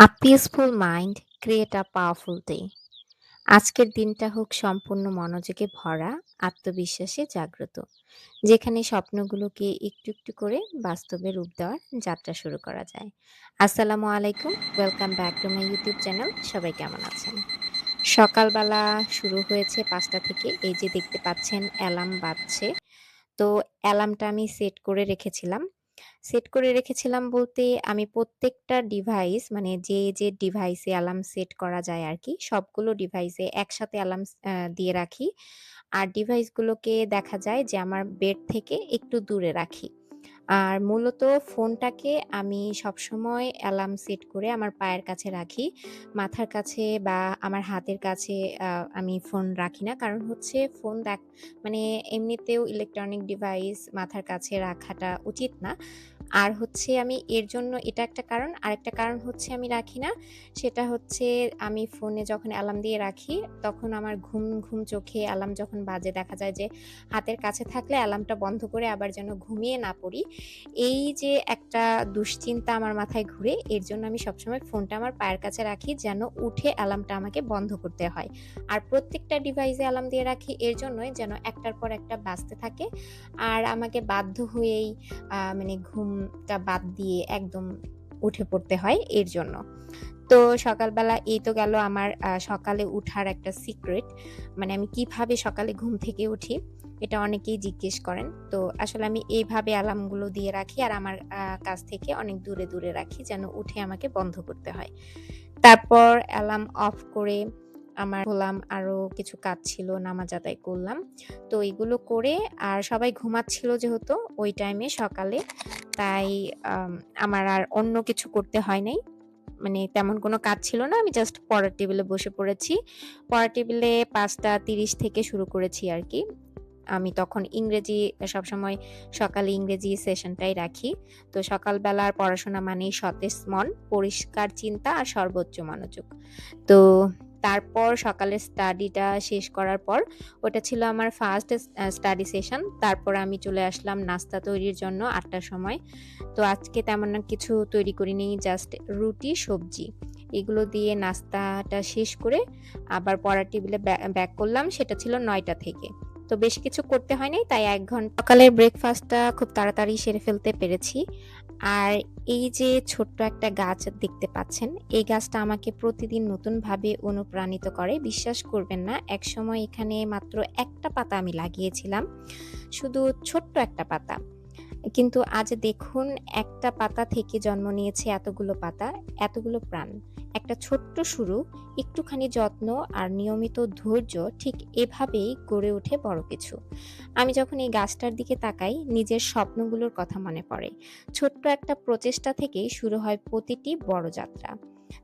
A peaceful mind create a powerful day. আজকের দিনটা হোক সম্পূর্ণ মনোযোগে ভরা, আত্মবিশ্বাসে জাগ্রত। যেখানে স্বপ্নগুলোকে একটু, একটু করে বাস্তবে রূপ দেওয়ার যাত্রা শুরু করা যায়। আসসালামু আলাইকুম। Welcome back to my YouTube channel. সবাই কেমন আছেন? সকালবেলা শুরু হয়েছে পাঁচটা থেকে। এই যে দেখতে পাচ্ছেন অ্যালার্ম বাজছে। তো অ্যালার্মটা আমি সেট করে রেখেছিলাম। সেট করে রেখেছিলাম বলতে আমি প্রত্যেকটা ডিভাইস মানে যে, যে ডিভাইসে অ্যালার্ম সেট করা যায় আর কি সবগুলো ডিভাইসে একসাথে অ্যালার্ম দিয়ে রাখি। আর ডিভাইসগুলোকে দেখা যায় যে আমার বেড থেকে একটু দূরে রাখি। আর মূলত ফোনটাকে আমি সবসময় অ্যালার্ম সেট করে আমার পায়ের কাছে রাখি। মাথার কাছে বা আমার হাতের কাছে আমি ফোন রাখি না। কারণ হচ্ছে ফোন দেখ মানে এমনিতেও ইলেকট্রনিক ডিভাইস মাথার কাছে রাখাটা উচিত না। আর হচ্ছে আমি এর জন্য এটা একটা কারণ। আর একটা কারণ হচ্ছে আমি রাখি না। সেটা হচ্ছে আমি ফোনে যখন অ্যালার্ম দিয়ে রাখি, তখন আমার ঘুম, ঘুম চোখে অ্যালার্ম যখন বাজে দেখা যায় যে হাতের কাছে থাকলে অ্যালার্মটা বন্ধ করে আবার যেন ঘুমিয়ে না পড়ি। এই যে একটা দুশ্চিন্তা আমার মাথায় ঘুরে, এর জন্য আমি সবসময় ফোনটা আমার পায়ের কাছে রাখি যেন উঠে অ্যালার্মটা আমাকে বন্ধ করতে হয়। আর প্রত্যেকটা ডিভাইসে অ্যালার্ম দিয়ে রাখি এর জন্যই যেন একটার পর একটা বাঁচতে থাকে। আর আমাকে বাধ্য হয়েই মানে মানে ঘুমটা বাদ দিয়ে একদম উঠে পড়তে হয় এর জন্য। তো সকালবেলা এই তো গেল আমার সকালে উঠার একটা সিক্রেট। মানে আমি কীভাবে সকালে ঘুম থেকে উঠি, এটা অনেকেই জিজ্ঞেস করেন। তো আসলে আমি এইভাবে অ্যালার্মগুলো দিয়ে রাখি আর আমার কাছ থেকে অনেক দূরে, দূরে রাখি যেন উঠে আমাকে বন্ধ করতে হয়। তারপর অ্যালার্ম অফ করে আমার হলাম আরও কিছু কাজ ছিল, নামাজ আদায় করলাম। তো এগুলো করে আর সবাই ঘুমাচ্ছিল যেহেতু ওই টাইমে সকালে, তাই আমার আর অন্য কিছু করতে হয় নাই। মানে তেমন কোনো কাজ ছিল না। আমি জাস্ট পড়ার টেবিলে বসে পড়েছি। পড়ার টেবিলে ৫টা ৩০ থেকে শুরু করেছি আর কি আমি তখন ইংরেজি সবসময় সকালে ইংরেজি সেশনটাই রাখি। তো সকালবেলার পড়াশোনা মানেই সতেজ মন, পরিষ্কার চিন্তা আর সর্বোচ্চ মনোযোগ। তো তারপর সকালের স্টাডিটা শেষ করার পর ওটা ছিল আমার ফার্স্ট স্টাডি সেশন। তারপর আমি চলে আসলাম নাস্তা তৈরির জন্য আটটার সময়। তো আজকে তেমন কিছু তৈরি করিনি। জাস্ট রুটি, সবজি। এগুলো দিয়ে নাস্তাটা শেষ করে আবার পড়ার টেবিলে ব্যা ব্যাক করলাম। সেটা ছিল নয়টা থেকে। তো বেশ কিছু করতে হয় নাই। তাই এক ঘণ্টা সকালের ব্রেকফাস্টটা খুব তাড়াতাড়ি সেরে ফেলতে পেরেছি। আর এই যে ছোট্ট একটা গাছ দেখতে পাচ্ছেন, এই গাছটা আমাকে প্রতিদিন নতুনভাবে অনুপ্রাণিত করে। বিশ্বাস করবেন না, এক সময় এখানে মাত্র একটা পাতা আমি লাগিয়েছিলাম। শুধু ছোট্ট একটা পাতা। কিন্তু আজ দেখুন একটা পাতা থেকে জন্ম নিয়েছে এতগুলো পাতা, এতগুলো প্রাণ। একটা ছোট্ট শুরু, একটুখানি যত্ন আর নিয়মিত ধৈর্য ঠিক এভাবেই গড়ে ওঠে বড় কিছু। আমি যখন এই গাছটার দিকে তাকাই, নিজের স্বপ্নগুলোর কথা মনে পড়ে। ছোট্ট একটা প্রচেষ্টা থেকেই শুরু হয় প্রতিটি বড় যাত্রা।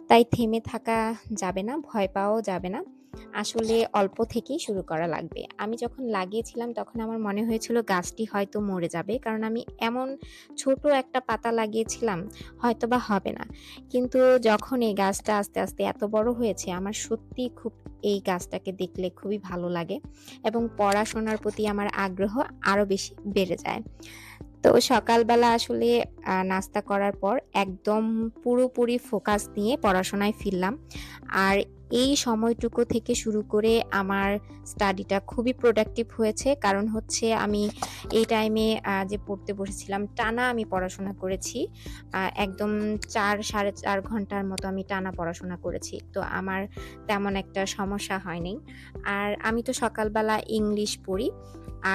তাই থেমে থাকা যাবে না, ভয় পাওয়াও যাবে না। আসলে অল্প থেকেই শুরু করা লাগবে। আমি যখন লাগিয়েছিলাম তখন আমার মনে হয়েছিল গাছটি হয়তো মরে যাবে। কারণ আমি এমন ছোট একটা পাতা লাগিয়েছিলাম, হয়তো বা হবে না। কিন্তু যখন এই গাছটা আস্তে, আস্তে এত বড় হয়েছে আমার সত্যিই খুব এই গাছটাকে দেখলে খুবই ভালো লাগে এবং পড়াশোনার প্রতি আমার আগ্রহ আরও বেশি বেড়ে যায়। তো সকালবেলা আসলে নাস্তা করার পর একদম পুরোপুরি ফোকাস নিয়ে পড়াশোনায় ফিরলাম। আর এই সময়টুকু থেকে শুরু করে আমার স্টাডিটা খুবই প্রোডাক্টিভ হয়েছে। কারণ হচ্ছে আমি এই টাইমে যে পড়তে বসেছিলাম, টানা আমি পড়াশোনা করেছি। একদম চার, সাড়ে চার ঘণ্টার মতো আমি টানা পড়াশোনা করেছি। তো আমার তেমন একটা সমস্যা হয়নি। আর আমি তো সকালবেলা ইংলিশ পড়ি।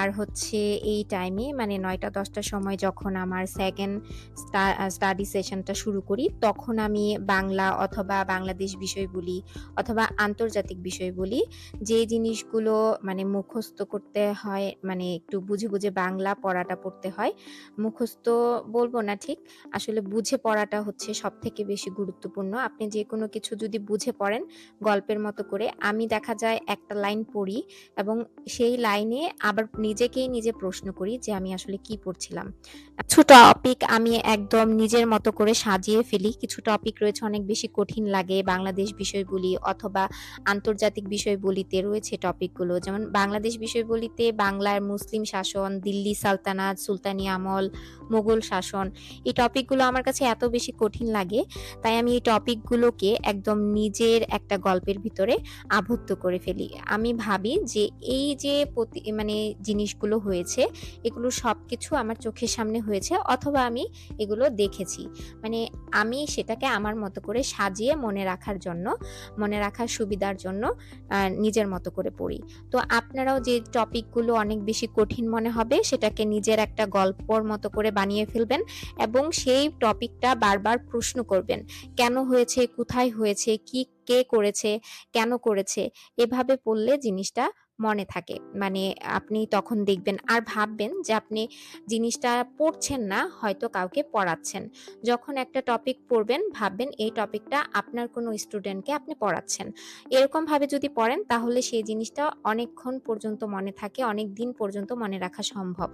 আর হচ্ছে এই টাইমে মানে ৯টা ১০টার সময় যখন আমার সেকেন্ড স্টা স্টাডি সেশনটা শুরু করি, তখন আমি বাংলা অথবা বাংলাদেশ বিষয় বলি অথবা আন্তর্জাতিক বিষয় বলি। যে জিনিসগুলো মানে মুখস্থ করতে হয়, মানে একটু বুঝে, বুঝে বাংলা পড়াটা পড়তে হয়। মুখস্থ বলব না ঠিক, আসলে বুঝে পড়াটা হচ্ছে সব থেকে বেশি গুরুত্বপূর্ণ। আপনি যে কোনো কিছু যদি বুঝে পড়েন গল্পের মতো করে, আমি দেখা যায় একটা লাইন পড়ি এবং সেই লাইনে আবার নিজেকেই নিজে প্রশ্ন করি যে আমি আসলে কি পড়ছিলাম। কিছু টপিক আমি একদম নিজের মতো করে সাজিয়ে ফেলি। কিছু টপিক রয়েছে অনেক বেশি কঠিন লাগে। বাংলাদেশ বিষয়বলি অথবা আন্তর্জাতিক বিষয়বলিতে রয়েছে টপিকগুলো। যেমন বাংলাদেশ বিষয়বলিতে বাংলার মুসলিম শাসন, দিল্লি সালতানাত, সুলতানি আমল, মোগল শাসন এই টপিকগুলো আমার কাছে এত বেশি কঠিন লাগে, তাই আমি এই টপিকগুলোকে একদম নিজের একটা গল্পের ভিতরে আবদ্ধ করে ফেলি। আমি ভাবি যে এই যে মানে জিনিসগুলো হয়েছে, এগুলো সব কিছু আমার চোখের সামনে হয়েছে অথবা আমি এগুলো দেখেছি। মানে আমি সেটাকে আমার মতো করে সাজিয়ে মনে রাখার জন্য, মনে রাখার সুবিধার জন্য নিজের মতো করে পড়ি। তো আপনারাও যে টপিকগুলো অনেক বেশি কঠিন মনে হবে সেটাকে নিজের একটা গল্পর মতো করে বানিয়ে ফেলবেন এবং সেই টপিকটা বারবার প্রশ্ন করবেন। কেন হয়েছে? কোথায় হয়েছে? কি কে করেছে? কেন করেছে? এভাবে পড়লে জিনিসটা মনে থাকে। মানে আপনি তখন দেখবেন আর ভাববেন যে আপনি জিনিসটা পড়ছেন না, হয়তো কাউকে পড়াচ্ছেন। যখন একটা টপিক পড়বেন ভাববেন এই টপিকটা আপনার কোনো স্টুডেন্টকে আপনি পড়াচ্ছেন। এরকমভাবে যদি পড়েন তাহলে সেই জিনিসটা অনেকক্ষণ পর্যন্ত মনে থাকে, অনেক দিন পর্যন্ত মনে রাখা সম্ভব।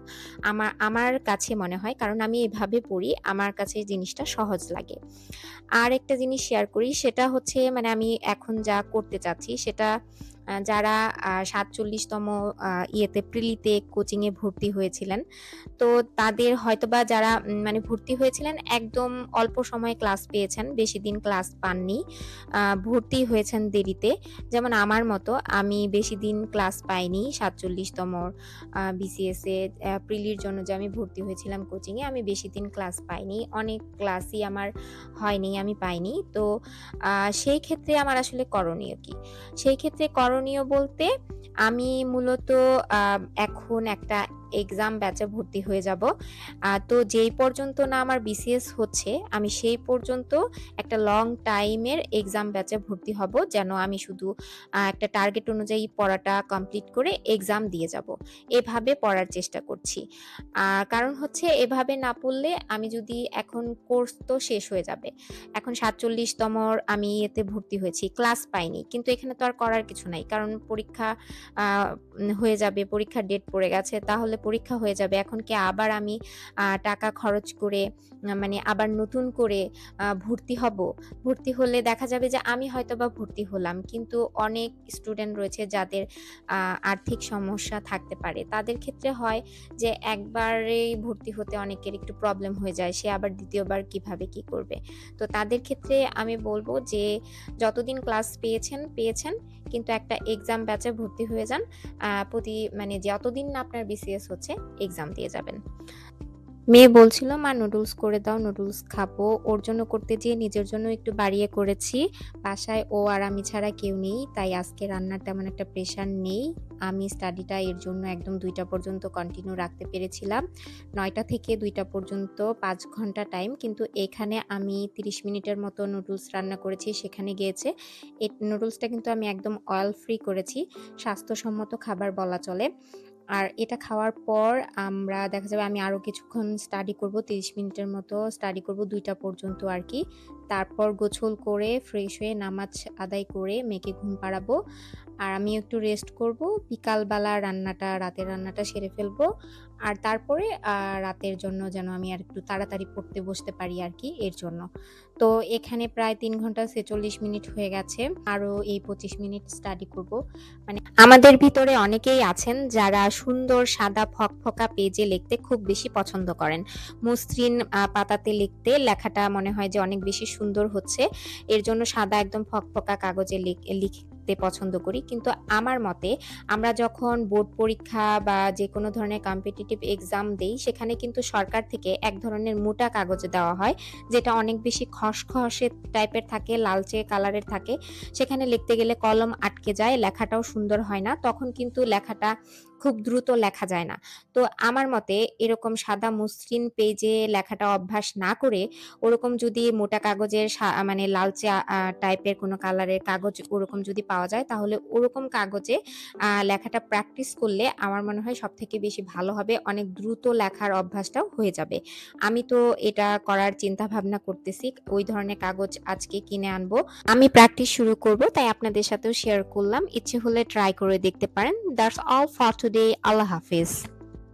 আমা আমার কাছে মনে হয় কারণ আমি এভাবে পড়ি, আমার কাছে জিনিসটা সহজ লাগে। আর একটা জিনিস শেয়ার করি সেটা হচ্ছে মানে আমি এখন যা করতে চাচ্ছি সেটা যারা আ ৪৭ তম আ ইয়েতে প্রিলিতে কোচিংয়ে ভর্তি হয়েছিলেন। তো তাদের হয়তোবা যারা মানে ভর্তি হয়েছিলেন একদম অল্প সময়ে ক্লাস পেয়েছেন, বেশি দিন ক্লাস পাননি। ভর্তি হয়েছেন দেরিতে। যেমন আমার মতো আমি বেশি দিন ক্লাস পাইনি ৪৭ তম আ বিসিএস এ অ্যা প্রিলির জন্য যে আমি ভর্তি হয়েছিলাম কোচিংয়ে আমি বেশি দিন ক্লাস পাইনি। অনেক ক্লাসই আমার হয়নি, আমি পাইনি। তো সেই ক্ষেত্রে আমার আসলে করণীয় কি? সেই ক্ষেত্রে করণীয় বলতে আমি মূলত এখন একটা এক্সাম ব্যাচে ভর্তি হয়ে যাব। তো যেই পর্যন্ত না আমার বিসিএস হচ্ছে, আমি সেই পর্যন্ত একটা লং টাইমের এক্সাম ব্যাচে ভর্তি হব। যেন আমি শুধু একটা টার্গেট অনুযায়ী পড়াটা কমপ্লিট করে এক্সাম দিয়ে যাব। এভাবে পড়ার চেষ্টা করছি। আ কারণ হচ্ছে এভাবে না পড়লে আমি যদি এখন কোর্স তো শেষ হয়ে যাবে। এখন ৪৭ তমর আমি এতে ভর্তি হয়েছি, ক্লাস পাইনি। কিন্তু এখানে তো আর করার কিছু নাই। কারণ পরীক্ষা হয়ে যাবে, পরীক্ষার ডেট পড়ে গেছে। তাহলে পরীক্ষা হয়ে যাবে। এখন কি আবার আমি টাকা খরচ করে মানে আবার নতুন করে ভর্তি হব? ভর্তি হলে দেখা যাবে যে আমি হয়তো বা ভর্তি হলাম। কিন্তু অনেক স্টুডেন্ট রয়েছে যাদের আর্থিক সমস্যা থাকতে পারে। তাদের ক্ষেত্রে হয় যে একবারেই ভর্তি হতে অনেকের একটু প্রবলেম হয়ে যায়। সে আবার ২য় বার কীভাবে কি করবে? তো তাদের ক্ষেত্রে আমি বলব যে যতদিন ক্লাস পেয়েছেন, পেয়েছেন। কিন্তু একটা এক্সাম ব্যাচে ভর্তি হয়ে যান। প্রতি মানে যতদিন না আপনার বিসিএস হচ্ছে এক্সাম দিয়ে যাবেন। মেয়ে বলছিল, "মা নুডলস করে দাও, নুডলস খাব।" ওর জন্য করতে যেয়ে নিজের জন্য একটু বাড়িয়ে করেছি। বাসায় ও আর আমি ছাড়া কেউ নেই। তাই আজকে রান্নার তেমন একটা প্রেশার নেই। আমি স্টাডিটা এর জন্য একদম দুইটা পর্যন্ত কন্টিনিউ রাখতে পেরেছিলাম। নয়টা থেকে দুইটা পর্যন্ত পাঁচ ঘণ্টা টাইম। কিন্তু এখানে আমি ৩০ মিনিটের মতো নুডলস রান্না করেছি, সেখানে গিয়েছে। এ নুডলসটা কিন্তু আমি একদম অয়েল ফ্রি করেছি। স্বাস্থ্যসম্মত খাবার বলা চলে। আর এটা খাওয়ার পর আমরা, দেখা যাবে আমি আরও কিছুক্ষণ স্টাডি করব। ৩০ মিনিটের মতো স্টাডি করব, দুইটা পর্যন্ত আর কি তারপর গোছল করে ফ্রেশ হয়ে নামাজ আদায় করে মেয়েকে ঘুম পাড়াবো। আর আমি একটু রেস্ট করব। বিকালবেলা রান্নাটা, রাতের রান্নাটা সেরে ফেলব। আর তারপরে রাতের জন্য যেন আমি আর একটু তাড়াতাড়ি পড়তে বসতে পারি আর কি এর জন্য। তো এখানে প্রায় তিন ঘণ্টা ৪৬ মিনিট হয়ে গেছে। আরও এই ২৫ মিনিট স্টাডি করব। মানে আমাদের ভিতরে অনেকেই আছেন যারা সুন্দর সাদা ফকফকা পেজে লিখতে খুব বেশি পছন্দ করেন। মসৃণ পাতাতে লিখতে লেখাটা মনে হয় যে অনেক বেশি সুন্দর হচ্ছে। এর জন্য সাদা একদম ফকফকা কাগজে লিখ লিখতে পছন্দ করি। কিন্তু আমার মতে আমরা যখন বোর্ড পরীক্ষা বা যে কোনো ধরনের কম্পিটিটিভ এক্সাম দেই সেখানে কিন্তু সরকার থেকে এক ধরনের মোটা কাগজ দেওয়া হয়। যেটা অনেক বেশি খসখসে টাইপের থাকে, লালচে কালারের থাকে। সেখানে লিখতে গেলে কলম আটকে যায়, লেখাটাও সুন্দর হয় না। তখন কিন্তু লেখাটা খুব দ্রুত লেখা যায় না। তো আমার মতে এরকম সাদা মসৃণ পেজে লেখাটা অভ্যাস না করে ওরকম যদি মোটা কাগজের মানে লালচে টাইপের কোনো কালারের কাগজ ওরকম যদি পাওয়া যায় তাহলে ওরকম কাগজে লেখাটা প্র্যাকটিস করলে আমার মনে হয় সবথেকে বেশি ভালো হবে। অনেক দ্রুত লেখার অভ্যাসটাও হয়ে যাবে। আমি তো এটা করার চিন্তা ভাবনা করতেছি। ওই ধরনের কাগজ আজকে কিনে আনব। আমি প্র্যাকটিস শুরু করব, তাই আপনাদের সাথেও শেয়ার করলাম। ইচ্ছে হলে ট্রাই করে দেখতে পারেন। That's all for to today. Allah Hafiz.